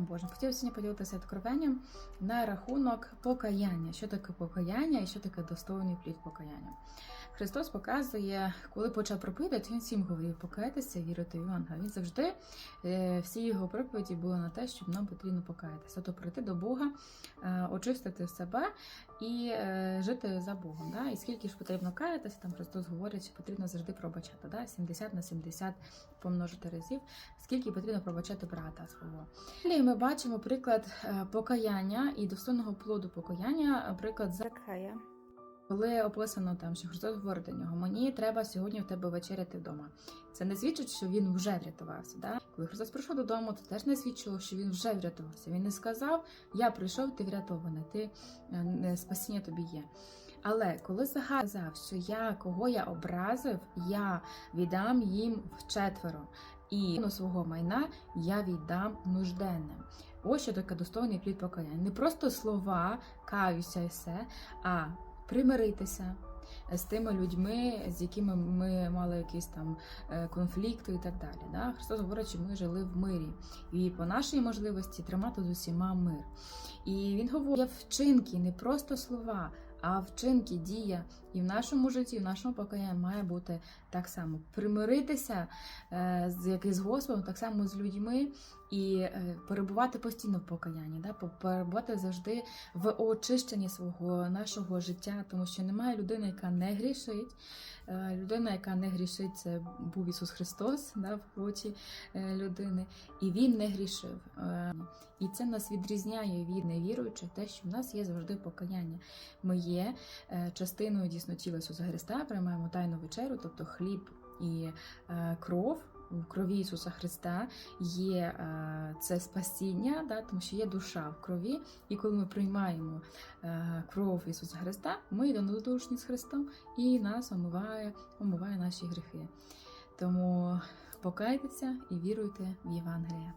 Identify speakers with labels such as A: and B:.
A: миром Божим. Хотіла сьогодні поділитися откровенням на рахунок покаяння. Що таке покаяння і що таке достойний плід покаяння. Христос показує, коли почав проповідати, він всім говорив покаятися, вірити в Євангелія. Він завжди е, всі його проповіді були на те, щоб нам потрібно покаятися, тобто прийти до Бога, е, очистити себе і е, жити за Богом. Да? І скільки ж потрібно каятися, там Христос говорить, що потрібно завжди пробачати. Да? 70 на 70 помножити разів, скільки потрібно пробачати брата свого. Ми бачимо приклад е, покаяння і достойного плоду покаяння, приклад Закхая. Коли описано там, що Христос говорить до нього, мені треба сьогодні в тебе вечеряти вдома. Це не свідчить, що він вже врятувався. Да? Коли Христос прийшов додому, це теж не свідчило, що він вже врятувався. Він не сказав: Я прийшов, ти врятований, ти е, спасіння тобі є. Але коли загадав, що я кого я образив, я віддам їм вчетверо, і ну, свого майна я віддам нужденним. Ось що таке достойний плід покаяння. Не просто слова, каюся і все, а примиритися з тими людьми, з якими ми мали якісь там е, конфлікти і так далі. Да? Христос говорить, що ми жили в мирі, і по нашій можливості тримати з усіма мир. І він говорить вчинки, не просто слова. А вчинки, дія і в нашому житті, і в нашому покаянні має бути так само. Примиритися е, з який з Господом, так само з людьми, і е, перебувати постійно в покаянні, да? перебувати завжди в очищенні свого нашого життя, тому що немає людини, яка не грішить. Е, людина, яка не грішить, це був Ісус Христос да, в плоті людини, і Він не грішив. І це нас відрізняє від невіруючих, те, що в нас є завжди покаяння. Ми є е, частиною дійсно тіла Ісуса Христа, приймаємо тайну вечерю, тобто хліб і е, кров. В крові Ісуса Христа є е, це спасіння, да, тому що є душа в крові, і коли ми приймаємо кров Ісуса Христа, ми йдемо душні з Христом і нас омиває, омиває наші гріхи. Тому покайтеся і віруйте в Євангеліє.